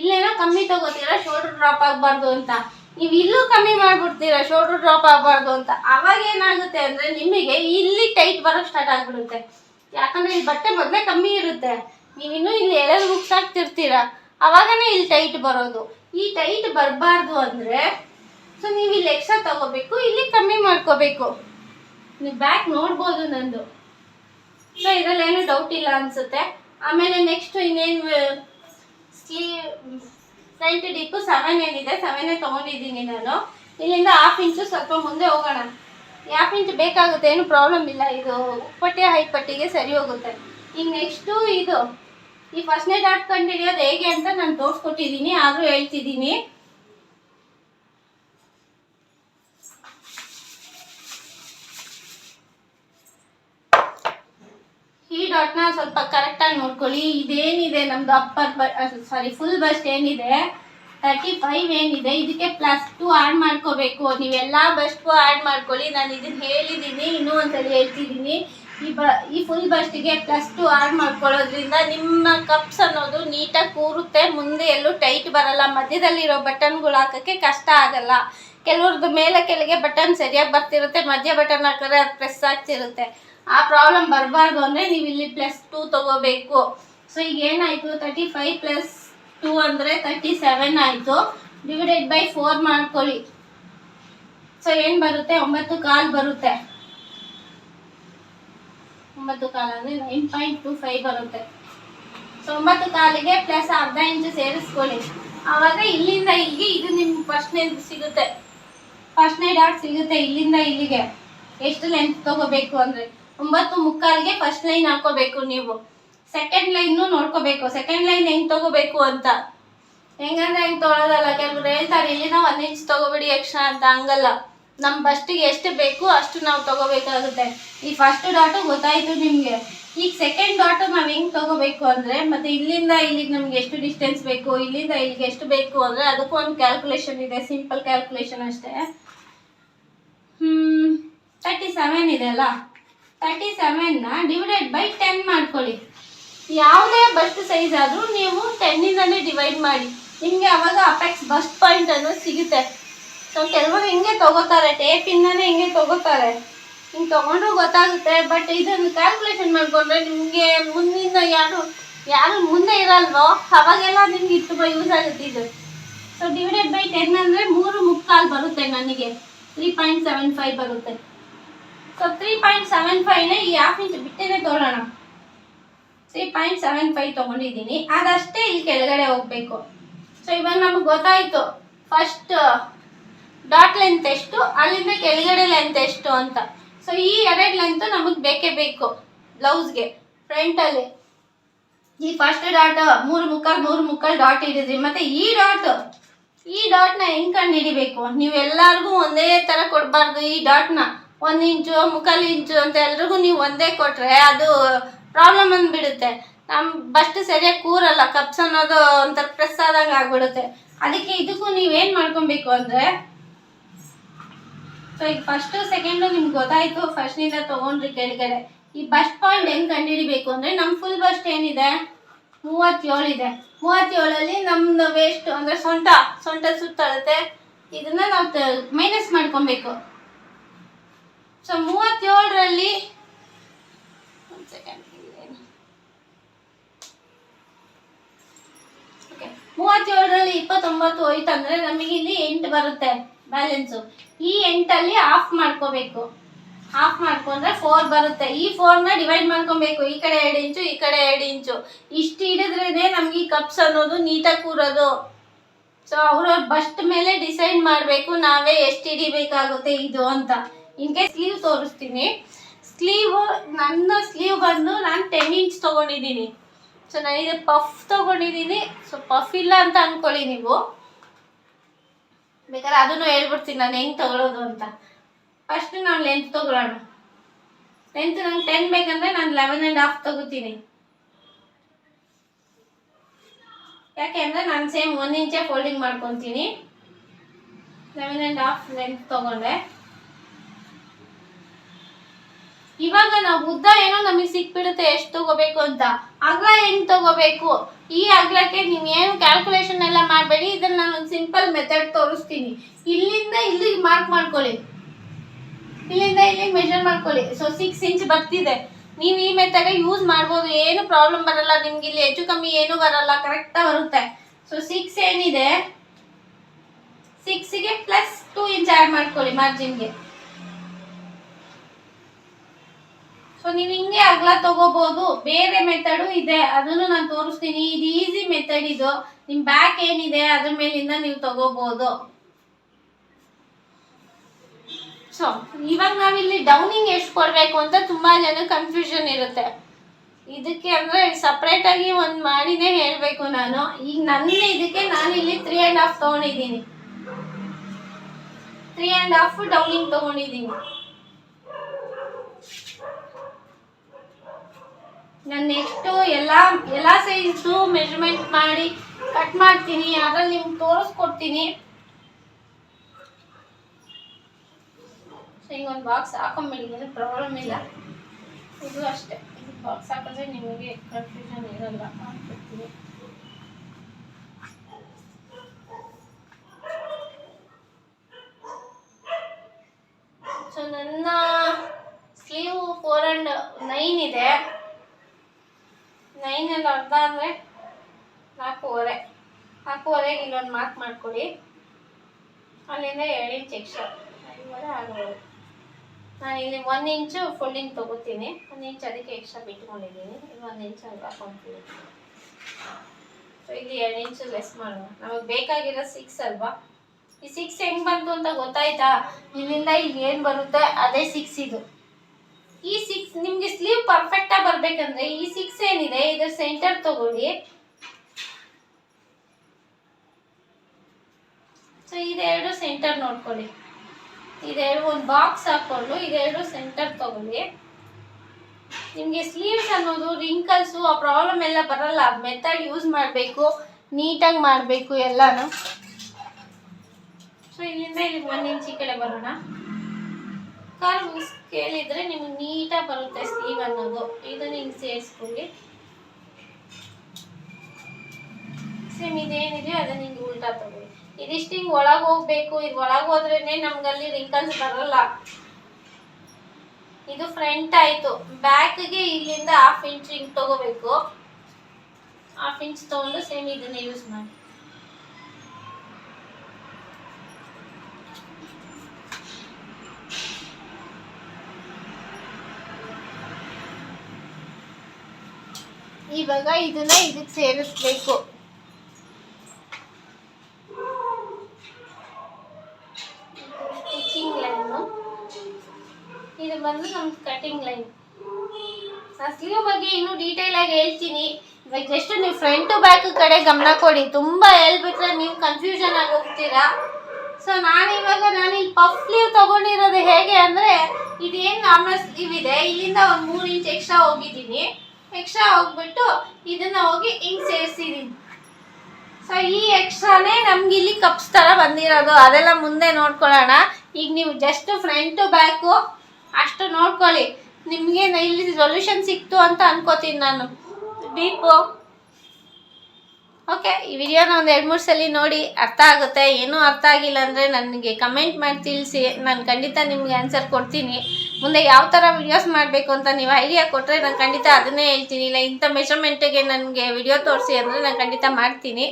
ಇಲ್ಲೇನೋ ಕಮ್ಮಿ ತಗೋತೀರಾ ಶೋಲ್ಡ್ರ್ ಡ್ರಾಪ್ ಆಗಬಾರ್ದು ಅಂತ. ನೀವು ಇಲ್ಲೂ ಕಮ್ಮಿ ಮಾಡಿಬಿಡ್ತೀರಾ ಶೋಲ್ಡ್ರ್ ಡ್ರಾಪ್ ಆಗಬಾರ್ದು ಅಂತ. ಅವಾಗ ಏನಾಗುತ್ತೆ ಅಂದರೆ ನಿಮಗೆ ಇಲ್ಲಿ ಟೈಟ್ ಬರೋಕ್ಕೆ ಸ್ಟಾರ್ಟ್ ಆಗಿಬಿಡುತ್ತೆ. ಯಾಕಂದರೆ ಈ ಬಟ್ಟೆ ಮೊದಲೇ ಕಮ್ಮಿ ಇರುತ್ತೆ. ನೀವಿನ್ನೂ ಇಲ್ಲಿ ಎಳೆದು ಮುಗ್ಸಾಕ್ತಿರ್ತೀರ. ಅವಾಗನೇ ಇಲ್ಲಿ ಟೈಟ್ ಬರೋದು. ಈ ಟೈಟ್ ಬರಬಾರ್ದು ಅಂದರೆ ಸೊ ನೀವು ಇಲ್ಲಿ ಎಕ್ಸ್ಟ್ರಾ ತಗೋಬೇಕು, ಇಲ್ಲಿ ಕಮ್ಮಿ ಮಾಡ್ಕೋಬೇಕು. ನೀವು ಬ್ಯಾಕ್ ನೋಡ್ಬೋದು ನಂದು. ಸೊ ಇದರಲ್ಲಿ ಏನು ಡೌಟ್ ಇಲ್ಲ ಅನ್ಸುತ್ತೆ. ಆಮೇಲೆ ನೆಕ್ಸ್ಟ್ ಇನ್ನೇನು ಸ್ಲೀವ್ ಫ್ರಂಟ್ ಡಿಪ್ಪು ಸೆವೆನ್ ಏನಿದೆ ಸೆವೆನೇ ತೊಗೊಂಡಿದ್ದೀನಿ ನಾನು. ಇಲ್ಲಿಂದ ಹಾಫ್ ಇಂಚು ಸ್ವಲ್ಪ ಮುಂದೆ ಹೋಗೋಣ. ಹಾಫ್ ಇಂಚು ಬೇಕಾಗುತ್ತೆ, ಏನು ಪ್ರಾಬ್ಲಮ್ ಇಲ್ಲ. ಇದು ಉಪ್ಪಟ್ಟೆ ಹೈಪಟ್ಟಿಗೆ ಪಟ್ಟಿಗೆ ಸರಿ ಹೋಗುತ್ತೆ. ಈಗ ನೆಕ್ಸ್ಟು ಇದು, ಈ ಫಸ್ಟ್ನೇ ಡಾಟ್ ಕಂಡುಹಿಡಿಯೋದು ಹೇಗೆ ಅಂತ ನಾನು ತೋರಿಸ್ಕೊಟ್ಟಿದ್ದೀನಿ, ಆದರೂ ಹೇಳ್ತಿದ್ದೀನಿ. ಈ ಡಾಟ್ನ ಸ್ವಲ್ಪ ಕರೆಕ್ಟಾಗಿ ನೋಡ್ಕೊಳ್ಳಿ. ಇದೇನಿದೆ ನಮ್ದು ಅಪ್ಪರ್ ಸಾರಿ ಫುಲ್ ಬಸ್ಟ್ ಏನಿದೆ? ತರ್ಟಿ ಫೈವ್ ಏನಿದೆ? ಇದಕ್ಕೆ ಪ್ಲಸ್ ಟು ಆ್ಯಡ್ ಮಾಡ್ಕೋಬೇಕು. ನೀವೆಲ್ಲ ಬಸ್ಟ್ಗೂ ಆ್ಯಡ್ ಮಾಡ್ಕೊಳ್ಳಿ. ನಾನು ಇದನ್ನ ಹೇಳಿದ್ದೀನಿ ಇನ್ನೂ ಒಂದ್ಸಲಿ ಹೇಳ್ತಿದ್ದೀನಿ ಈ ಬ ಈ ಫುಲ್ ಬಸ್ಟಿಗೆ ಪ್ಲಸ್ ಟು ಆ್ಯಡ್ ಮಾಡ್ಕೊಳ್ಳೋದ್ರಿಂದ ನಿಮ್ಮ ಕಪ್ಸ್ ಅನ್ನೋದು ನೀಟಾಗಿ ಕೂರುತ್ತೆ. ಮುಂದೆ ಎಲ್ಲೂ ಟೈಟ್ ಬರಲ್ಲ. ಮಧ್ಯದಲ್ಲಿರೋ ಬಟನ್ಗಳು ಹಾಕೋಕ್ಕೆ ಕಷ್ಟ ಆಗಲ್ಲ. ಕೆಲವ್ರದ್ದು ಮೇಲೆ ಕೆಳಗೆ ಬಟನ್ ಸರಿಯಾಗಿ ಬರ್ತಿರುತ್ತೆ. ಮಧ್ಯ ಬಟನ್ ಹಾಕಿದ್ರೆ ಅದು ಪ್ರೆಸ್ ಆಗ್ತಿರುತ್ತೆ. ಆ ಪ್ರಾಬ್ಲಮ್ ಬರಬಾರ್ದು ಅಂದರೆ ನೀವು ಇಲ್ಲಿ ಪ್ಲಸ್ ಟೂ ತಗೋಬೇಕು. ಸೊ ಈಗ ಏನಾಯಿತು? ತರ್ಟಿ ಫೈವ್ ಪ್ಲಸ್ ಟೂ ಅಂದರೆ ತರ್ಟಿ ಸೆವೆನ್ ಆಯಿತು. ಡಿವೈಡೆಡ್ ಬೈ ಫೋರ್ ಮಾಡ್ಕೊಳ್ಳಿ. ಸೊ ಏನು ಬರುತ್ತೆ? ಒಂಬತ್ತು ಕಾಲು ಬರುತ್ತೆ. ಒಂಬತ್ತು ಕಾಲ್ ಅಂದರೆ ನೈನ್ ಪಾಯಿಂಟ್ ಟು ಫೈವ್ ಬರುತ್ತೆ. ಸೊ ಒಂಬತ್ತು ಕಾಲಿಗೆ ಪ್ಲಸ್ ಅರ್ಧ ಇಂಚು ಸೇರಿಸ್ಕೊಳ್ಳಿ. ಆವಾಗ ಇಲ್ಲಿಂದ ಇಲ್ಲಿಗೆ ಇದು ನಿಮ್ಗೆ ಫಸ್ಟ್ನೇ ಸಿಗುತ್ತೆ. ಫಸ್ಟ್ನೇ ಡಾಟ್ ಸಿಗುತ್ತೆ ಇಲ್ಲಿಂದ ಇಲ್ಲಿಗೆ. ಎಷ್ಟು ಲೆಂತ್ ತಗೋಬೇಕು ಅಂದರೆ? ಒಂಬತ್ತು ಮುಕ್ಕಾಲ್ಗೆ ಫಸ್ಟ್ ಲೈನ್ ಹಾಕೋಬೇಕು ನೀವು. ಸೆಕೆಂಡ್ ಲೈನ್ ನೋಡ್ಕೋಬೇಕು. ಸೆಕೆಂಡ್ ಲೈನ್ ಹೆಂಗೆ ತಗೋಬೇಕು ಅಂತ. ಹೆಂಗಂದ್ರೆ ಹೆಂಗೆ ತೊಗೊಳೋದಲ್ಲ? ಕೆಲವ್ರು ಹೇಳ್ತಾರೆ ಇಲ್ಲಿಂದ ಒಂದು ಇಂಚ್ ತಗೋಬಿಡಿ ಎಕ್ಸ್ಟ್ರಾ ಅಂತ ಹಂಗಲ್ಲ. ನಮ್ಮ ಫಸ್ಟಿಗೆ ಎಷ್ಟು ಬೇಕು ಅಷ್ಟು ನಾವು ತಗೋಬೇಕಾಗುತ್ತೆ. ಈ ಫಸ್ಟ್ ಡಾಟು ಗೊತ್ತಾಯ್ತು ನಿಮಗೆ. ಈಗ ಸೆಕೆಂಡ್ ಡಾಟು ನಾವು ಹೆಂಗೆ ತಗೋಬೇಕು ಅಂದರೆ, ಮತ್ತು ಇಲ್ಲಿಂದ ಇಲ್ಲಿಗೆ ನಮ್ಗೆ ಎಷ್ಟು ಡಿಸ್ಟೆನ್ಸ್ ಬೇಕು, ಇಲ್ಲಿಂದ ಇಲ್ಲಿಗೆ ಎಷ್ಟು ಬೇಕು ಅಂದರೆ ಅದಕ್ಕೂ ಒಂದು ಕ್ಯಾಲ್ಕುಲೇಷನ್ ಇದೆ ಸಿಂಪಲ್ ಕ್ಯಾಲ್ಕುಲೇಷನ್ ಅಷ್ಟೇ. ತರ್ಟಿ ಸೆವೆನ್ ಇದೆ ಅಲ್ಲ? ತರ್ಟಿ ಸೆವೆನ್ನ ಡಿವೈಡೆಡ್ ಬೈ ಟೆನ್ ಮಾಡ್ಕೊಳ್ಳಿ. ಯಾವುದೇ ಬಸ್ಟ್ ಸೈಜ್ ಆದರೂ ನೀವು ಟೆನ್ನಿಂದಲೇ ಡಿವೈಡ್ ಮಾಡಿ. ನಿಮಗೆ ಅವಾಗ ಅಪೆಕ್ಸ್ ಬಸ್ಟ್ ಪಾಯಿಂಟ್ ಅನ್ನೋದು ಸಿಗುತ್ತೆ. ಸೊ ಕೆಲವರು ಹಿಂಗೆ ತಗೋತಾರೆ ಟೇಪಿಂದನೇ ಹಿಂಗೆ ತಗೋತಾರೆ. ಹಿಂಗೆ ತೊಗೊಂಡ್ರು ಗೊತ್ತಾಗುತ್ತೆ ಬಟ್ ಇದನ್ನು ಕ್ಯಾಲ್ಕುಲೇಷನ್ ಮಾಡಿಕೊಂಡ್ರೆ ನಿಮಗೆ ಮುಂದಿನ ಯಾರು ಯಾರು ಮುಂದೆ ಇರಲ್ವೋ, ಅವಾಗೆಲ್ಲ ನಿಮಗೆ ತುಂಬ ಯೂಸ್ ಆಗುತ್ತೆ ಇದು. ಸೊ ಡಿವೈಡೆಡ್ ಬೈ ಟೆನ್ ಅಂದರೆ ಮೂರು ಮುಕ್ಕಾಲು ಬರುತ್ತೆ ನನಗೆ. ತ್ರೀ ಪಾಯಿಂಟ್ ಸೆವೆನ್ ಫೈವ್ ಬರುತ್ತೆ. ಸೊ ತ್ರೀ ಪಾಯಿಂಟ್ ಸೆವೆನ್ ಫೈವ್ನ ಈ ಹಾಫ್ ಇಂಚ್ ಬಿಟ್ಟೇನೆ ತೊಗೊಳ್ಳೋಣ ತ್ರೀ ಪಾಯಿಂಟ್ ಸೆವೆನ್ ಫೈವ್ ತೊಗೊಂಡಿದ್ದೀನಿ. ಅದಷ್ಟೇ ಇಲ್ಲಿ ಕೆಳಗಡೆ ಹೋಗಬೇಕು. ಸೊ ಇವಾಗ ನಮಗೆ ಗೊತ್ತಾಯಿತು. ಫಸ್ಟ್ ಡಾಟ್ ಲೆಂತ್ ಎಷ್ಟು, ಅಲ್ಲಿಂದ ಕೆಳಗಡೆ ಲೆಂತ್ ಎಷ್ಟು ಅಂತ. ಸೊ ಈ ಎರಡು ಲೆಂತ್ ನಮಗೆ ಬೇಕೇ ಬೇಕು ಬ್ಲೌಸ್ಗೆ ಫ್ರಂಟಲ್ಲಿ ಈ ಫಸ್ಟ್ ಡಾಟ್ ಮೂರು ಮುಕ್ಕಾಲು ಮೂರು ಮುಕ್ಕಾಲು ಡಾಟ್ ಹಿಡಿದ್ರಿ ಮತ್ತೆ ಈ ಡಾಟ್ ಈ ಡಾಟ್ನ ಹೆಂಗೆ ಕಂಡು ಹಿಡಿಬೇಕು? ನೀವೆಲ್ಲರಿಗೂ ಒಂದೇ ಥರ ಕೊಡಬಾರ್ದು ಈ ಡಾಟ್ನ ಒಂದು ಇಂಚು, ಮುಕ್ಕಾಲು ಇಂಚು ಅಂತ ಎಲ್ರಿಗೂ ನೀವು ಒಂದೇ ಕೊಟ್ಟರೆ ಅದು ಪ್ರಾಬ್ಲಮ್ ಅಂದ್ಬಿಡುತ್ತೆ. ನಮ್ಮ ಬಸ್ಟ್ ಸರಿಯಾಗಿ ಕೂರಲ್ಲ ಕಪ್ಸ್ ಅನ್ನೋದು ಒಂಥರ ಪ್ರೆಸ್ ಆದಂಗೆ ಆಗ್ಬಿಡುತ್ತೆ. ಅದಕ್ಕೆ ಇದಕ್ಕೂ ನೀವೇನು ಮಾಡ್ಕೊಬೇಕು ಅಂದರೆ ಸೊ ಈಗ ಫಸ್ಟು ಸೆಕೆಂಡು ನಿಮ್ಗೆ ಗೊತ್ತಾಯಿತು ಫಸ್ಟ್ನಿಂದ ತಗೊಂಡ್ರಿ ಕೆಳಗಡೆ. ಈ ಬಸ್ಟ್ ಪಾಯಿಂಟ್ ಹೆಂಗೆ ಕಂಡುಹಿಡಿಬೇಕು ಅಂದರೆ ನಮ್ಮ ಫುಲ್ ಬಸ್ಟ್ ಏನಿದೆ ಮೂವತ್ತೇಳು ಇದೆ. ಮೂವತ್ತೇಳಲ್ಲಿ ನಮ್ಮದು ವೇಸ್ಟ್ ಅಂದರೆ ಸೊಂಟ ಸೊಂಟ ಸುತ್ತಳುತ್ತೆ. ಇದನ್ನ ನಾವು ಮೈನಸ್ ಮಾಡ್ಕೊಬೇಕು. ಸೊ ಮೂವತ್ತೇಳರಲ್ಲಿ ಮೂವತ್ತೇಳರಲ್ಲಿ ಇಪ್ಪತ್ತೊಂಬತ್ತು ಹೋಯ್ತು ಅಂದ್ರೆ ನಮಗೆ ಇಲ್ಲಿ ಎಂಟು ಬರುತ್ತೆ ಬ್ಯಾಲೆನ್ಸು ಈ ಎಂಟಲ್ಲಿ ಆಫ್ ಮಾಡ್ಕೋಬೇಕು. ಆಫ್ ಮಾಡ್ಕೊಂಡ್ರೆ ಫೋರ್ ಬರುತ್ತೆ. ಈ ಫೋರ್ನ ಡಿವೈಡ್ ಮಾಡ್ಕೊಬೇಕು. ಈ ಕಡೆ ಎರಡು ಇಂಚು, ಈ ಕಡೆ ಎರಡು ಇಂಚು. ಇಷ್ಟು ಹಿಡಿದ್ರೇ ನಮ್ಗೆ ಈ ಕಪ್ಸ್ ಅನ್ನೋದು ನೀಟಾಗಿ ಕೂರೋದು. ಸೊ ಅವ್ರವ್ರ ಬಸ್ಟ್ ಮೇಲೆ ಡಿಸೈಡ್ ಮಾಡಬೇಕು ನಾವೇ ಎಷ್ಟು ಹಿಡಿಬೇಕಾಗುತ್ತೆ ಇದು ಅಂತ. ಇನ್ಕೆ ಸ್ಲೀವ್ ತೋರಿಸ್ತೀನಿ. ಸ್ಲೀವ್ ನನ್ನ ಸ್ಲೀವ್ ಬಂದು ನಾನು ಟೆನ್ ಇಂಚ್ ತೊಗೊಂಡಿದ್ದೀನಿ. ಸೊ ನಾನಿದೆ ಪಫ್ ತೊಗೊಂಡಿದ್ದೀನಿ. ಸೊ ಪಫ್ ಇಲ್ಲ ಅಂತ ಅಂದ್ಕೊಳ್ಳಿ ನೀವು. ಬೇಕಾದ್ರೆ ಅದನ್ನು ಹೇಳ್ಬಿಡ್ತೀನಿ ನಾನು ಹೆಂಗೆ ತಗೊಳ್ಳೋದು ಅಂತ. ಫಸ್ಟ್ ನಾವು ಲೆಂತ್ ತಗೊಳ್ಳೋಣ. ಲೆಂತ್ ನಂಗೆ ಟೆನ್ ಬೇಕಂದ್ರೆ ನಾನು ಲೆವೆನ್ ಆ್ಯಂಡ್ ಹಾಫ್ ತಗೋತೀನಿ. ಯಾಕೆ ಅಂದರೆ ನಾನು ಸೇಮ್ ಒಂದು ಇಂಚೆ ಫೋಲ್ಡಿಂಗ್ ಮಾಡ್ಕೊತೀನಿ. ಲೆವೆನ್ ಆ್ಯಂಡ್ ಹಾಫ್ ಲೆಂತ್ ತಗೊಂಡೆ. ಇವಾಗ ನಾವು ಉದ್ದ ಏನೋ ನಮಗೆ ಸಿಕ್ಬಿಡುತ್ತೆ, ಎಷ್ಟು ತಗೋಬೇಕು ಅಂತ. ಅಗ್ಲ ಹೆಂಗ್ ತಗೋಬೇಕು? ಈ ಅಗ್ಲಕ್ಕೆ ನೀವು ಏನು ಕ್ಯಾಲ್ಕುಲೇಷನ್ ಎಲ್ಲ ಮಾಡಬೇಡಿ ಇದನ್ನ ನಾನು ಒಂದು ಸಿಂಪಲ್ ಮೆಥಡ್ ತೋರಿಸ್ತೀನಿ. ಇಲ್ಲಿಂದ ಇಲ್ಲಿಗೆ ಮಾರ್ಕ್ ಮಾಡ್ಕೊಳ್ಳಿ. ಇಲ್ಲಿಂದ ಇಲ್ಲಿಗೆ ಮೆಷರ್ ಮಾಡ್ಕೊಳ್ಳಿ. ಸೊ ಸಿಕ್ಸ್ ಇಂಚ್ ಬರ್ತಿದೆ. ನೀವು ಈ ಮೆಥಡ್ ಯೂಸ್ ಮಾಡ್ಬೋದು. ಏನು ಪ್ರಾಬ್ಲಮ್ ಬರಲ್ಲ. ನಿಮ್ಗೆ ಇಲ್ಲಿ ಹೆಚ್ಚು ಕಮ್ಮಿ ಏನು ಬರಲ್ಲ. ಕರೆಕ್ಟಾಗಿ ಬರುತ್ತೆ. ಸೊ ಸಿಕ್ಸ್ ಏನಿದೆ? ಸಿಕ್ಸ್ಗೆ ಪ್ಲಸ್ ಟೂ ಇಂಚ್ ಆ್ಯಡ್ ಮಾಡ್ಕೊಳ್ಳಿ ಮಾರ್ಜಿನ್ಗೆ ಸೊ ನೀವು ಹಿಂಗೆ ಅಗಲ ತಗೋಬಹುದು ಬೇರೆ ಮೆಥಡು ಇದೆ. ಅದನ್ನು ನಾನು ತೋರಿಸ್ತೀನಿ. ಇದು ಈಸಿ ಮೆಥಡ್ ಇದು. ನಿಮ್ಮ ಬ್ಯಾಕ್ ಏನಿದೆ, ಅದ್ರ ಮೇಲಿಂದ ನೀವು ತಗೋಬಹುದು ಸೊ ಇವಾಗ ನಾವಿಲ್ಲಿ ಡೌನಿಂಗ್ ಎಷ್ಟು ಕೊಡಬೇಕು ಅಂತ ತುಂಬಾ ಜನ ಕನ್ಫ್ಯೂಷನ್ ಇರುತ್ತೆ. ಇದಕ್ಕೆ ಅಂದ್ರೆ ಸಪ್ರೇಟ್ ಆಗಿ ಒಂದು ಮಾಡಿನೇ ಹೇಳಬೇಕು ನಾನು. ಈಗ ನನ್ನ ಇದಕ್ಕೆ ನಾನು ಇಲ್ಲಿ ತ್ರೀ ಆ್ಯಂಡ್ ಹಾಫ್ ತಗೊಂಡಿದ್ದೀನಿ. ತ್ರೀ ಆ್ಯಂಡ್ ಹಾಫ್ ಡೌನಿಂಗ್ ತೊಗೊಂಡಿದ್ದೀನಿ. ನಾನು ನೆಕ್ಸ್ಟು ಎಲ್ಲ ಎಲ್ಲ ಸೈಜು ಮೆಜರ್ಮೆಂಟ್ ಮಾಡಿ ಕಟ್ ಮಾಡ್ತೀನಿ. ಅದ್ರಲ್ಲಿ ನಿಮ್ಗೆ ತೋರಿಸ್ಕೊಡ್ತೀನಿ. ಹಿಂಗೊಂದು ಬಾಕ್ಸ್ ಹಾಕೊಂಬಿಡಿ ಪ್ರಾಬ್ಲಮ್ ಇಲ್ಲ. ಇದು ಅಷ್ಟೇ. ಇದು ಬಾಕ್ಸ್ ಹಾಕಿದ್ರೆ ನಿಮಗೆ ಕನ್ಫ್ಯೂಷನ್ ಇರಲ್ಲ. ಹಾಕ್ಬಿಡ್ತೀನಿ ಸೊ ನನ್ನ ಸ್ಲೀವ್ ಫೋರ್ ಆ್ಯಂಡ್ ನೈನ್ ಇದೆ ನೈನಲ್ಲಿ ಅರ್ಧ ಅಂದರೆ ನಾಲ್ಕೂವರೆ ನಾಲ್ಕೂವರೆಗೆ ಇಲ್ಲೊಂದು ಮಾರ್ಕ್ ಮಾಡ್ಕೊಳ್ಳಿ. ಅಲ್ಲಿಂದ ಎರಡು ಇಂಚ್ ಎಕ್ಸ್ಟ್ರಾ ಐದುವರೆ ನಾನು ಇಲ್ಲಿ ಒನ್ ಇಂಚು ಫೋಲ್ಡಿಂಗ್ ತೊಗೋತೀನಿ. ಒಂದು ಇಂಚ್ ಅದಕ್ಕೆ ಎಕ್ಸ್ಟ್ರಾ ಬಿಟ್ಕೊಂಡಿದ್ದೀನಿ. ಇಲ್ಲಿ ಒಂದು ಇಂಚ್ ಅಲ್ಲಿ ಹಾಕೊಂತೀನಿ. ಸೊ ಇಲ್ಲಿ ಎರಡು ಇಂಚು ಲೆಸ್ ಮಾಡೋಣ. ನಮಗೆ ಬೇಕಾಗಿರೋ ಸಿಕ್ಸ್ ಅಲ್ವಾ? ಈ ಸಿಕ್ಸ್ ಹೆಂಗೆ ಬಂತು ಅಂತ ಗೊತ್ತಾಯ್ತಾ? ಇಲ್ಲಿಂದ ಇಲ್ಲಿ ಏನು ಬರುತ್ತೆ? ಅದೇ ಸಿಕ್ಸ್ ಇದು. ಈ ಸಿಕ್ಸ್ ನಿಮಗೆ ಸ್ಲೀವ್ ಪರ್ಫೆಕ್ಟ್ ಆಗಿ ಬರ್ಬೇಕಂದ್ರೆ ಈ ಸಿಕ್ಸ್ ಏನಿದೆ, ಇದ್ರ ಸೆಂಟರ್ ತಗೊಳ್ಳಿ ಸೊ ಇದೆರಡು ಸೆಂಟರ್ ನೋಡ್ಕೊಳ್ಳಿ. ಇದೆರಡು ಒಂದು ಬಾಕ್ಸ್ ಹಾಕೊಂಡು ಇದೆರಡು ಸೆಂಟರ್ ತಗೊಳ್ಳಿ ನಿಮಗೆ ಸ್ಲೀವ್ಸ್ ಅನ್ನೋದು ರಿಂಕಲ್ಸು ಆ ಪ್ರಾಬ್ಲಮ್ ಎಲ್ಲ ಬರಲ್ಲ. ಮೆಥಡ್ ಯೂಸ್ ಮಾಡಬೇಕು ನೀಟಾಗಿ ಮಾಡಬೇಕು ಎಲ್ಲಾನು. ಸೊ ಇಲ್ಲಿಂದ ಇಲ್ಲಿ ಒಂದು ಇಂಚಿ ಕಡೆ ಬರೋಣ. ಕರ್ವ್ ಕೇಳಿದರೆ ನಿಮ್ಗೆ ನೀಟಾಗಿ ಬರುತ್ತೆ ಸ್ಲೀವ್ ಅನ್ನೋದು. ಇದನ್ನ ಹಿಂಗೆ ಸೇರಿಸ್ಕೊಳ್ಳಿ ಸೇಮ್ ಇದೇನಿದೆಯೋ ಅದನ್ನ ಹಿಂಗೆ ಉಲ್ಟಾ ತಗೊಳ್ಳಿ. ಇದಿಷ್ಟು ಹಿಂಗೆ ಒಳಗೆ ಹೋಗ್ಬೇಕು. ಇದು ಒಳಗೆ ಹೋದ್ರೇನೆ ನಮ್ಗಲ್ಲಿ ರಿಂಕಲ್ಸ್ ಬರಲ್ಲ. ಇದು ಫ್ರಂಟ್ ಆಯಿತು. ಬ್ಯಾಕ್ಗೆ ಇಲ್ಲಿಂದ ಹಾಫ್ ಇಂಚ್ ಹಿಂಗೆ ತಗೋಬೇಕು. ಹಾಫ್ ಇಂಚ್ ತೊಗೊಂಡು ಸೇಮ್ ಇದನ್ನ ಯೂಸ್ ಮಾಡಿ. ಇವಾಗ ಇದನ್ನ ಇದಕ್ಕೆ ಸೇರಿಸ್ಬೇಕು. ಸ್ಟಿಚಿಂಗ್ ಲೈನು ಇದು ಬಂದು ನಮ್ಮ ಕಟಿಂಗ್ ಲೈನ್ ಆ ಸ್ಲೀವ್ ಬಗ್ಗೆ ಇನ್ನೂ ಡೀಟೇಲ್ ಆಗಿ ಹೇಳ್ತೀನಿ. ಇವಾಗ ಜಸ್ಟ್ ನೀವು ಫ್ರಂಟ್ ಬ್ಯಾಕ್ ಕಡೆ ಗಮನ ಕೊಡಿ. ತುಂಬ ಹೇಳ್ಬಿಟ್ರೆ ನೀವು ಕನ್ಫ್ಯೂಷನ್ ಆಗಿ ಹೋಗ್ತೀರಾ ಸೊ ನಾನು ಇವಾಗ ನಾನು ಇಲ್ಲಿ ಪಫ್ ಸ್ಲೀವ್ ತಗೊಂಡಿರೋದು ಹೇಗೆ ಅಂದರೆ, ಇದೇನು ನಾರ್ಮಲ್ ಸ್ಲೀವ್ ಇದೆ. ಇಲ್ಲಿಂದ ಒಂದು ಮೂರು ಇಂಚ್ ಎಕ್ಸ್ಟ್ರಾ ಹೋಗಿದ್ದೀನಿ. ಎಕ್ಸ್ಟ್ರಾ ಹೋಗ್ಬಿಟ್ಟು ಇದನ್ನ ಹೋಗಿ ಹಿಂಗೆ ಸೇರಿಸಿದ್ದೀನಿ ಸೊ ಈ ಎಕ್ಸ್ಟ್ರಾನೇ ನಮ್ಗೆ ಇಲ್ಲಿ ಕಪ್ಸ್ ಥರ ಬಂದಿರೋದು. ಅದೆಲ್ಲ ಮುಂದೆ ನೋಡ್ಕೊಳ್ಳೋಣ. ಈಗ ನೀವು ಜಸ್ಟ್ ಫ್ರಂಟು ಬ್ಯಾಕು ಅಷ್ಟು ನೋಡ್ಕೊಳ್ಳಿ. ನಿಮಗೆ ಇಲ್ಲಿ ಸೊಲ್ಯೂಷನ್ ಸಿಕ್ತು ಅಂತ ಅನ್ಕೋತೀನಿ ನಾನು. ಡೀಪು ಓಕೆ ಈ ವಿಡಿಯೋನ ಒಂದು ಎರಡು ಮೂರು ಸಲ ನೋಡಿ ಅರ್ಥ ಆಗುತ್ತೆ. ಏನೂ ಅರ್ಥ ಆಗಿಲ್ಲ ಅಂದರೆ ನನಗೆ ಕಮೆಂಟ್ ಮಾಡಿ ತಿಳಿಸಿ. ನಾನು ಖಂಡಿತ ನಿಮಗೆ ಆನ್ಸರ್ ಕೊಡ್ತೀನಿ. ಮುಂದೆ ಯಾವ ಥರ ವಿಡಿಯೋಸ್ ಮಾಡಬೇಕು ಅಂತ ನೀವು ಐಡಿಯಾ ಕೊಟ್ಟರೆ ನಾನು ಖಂಡಿತ ಅದನ್ನೇ ಹೇಳ್ತೀನಿ. ಇಲ್ಲ, ಇಂಥ ಮೆಷರ್ಮೆಂಟಿಗೆ ನನಗೆ ವಿಡಿಯೋ ತೋರಿಸಿ ಅಂದರೆ ನಾನು ಖಂಡಿತ ಮಾಡ್ತೀನಿ.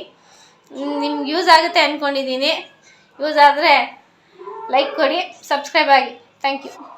ನಿಮ್ಗೆ ಯೂಸ್ ಆಗುತ್ತೆ ಅಂದ್ಕೊಂಡಿದ್ದೀನಿ ಯೂಸ್ ಆದರೆ ಲೈಕ್ ಕೊಡಿ ಸಬ್ಸ್ಕ್ರೈಬ್ ಆಗಿ. Thank you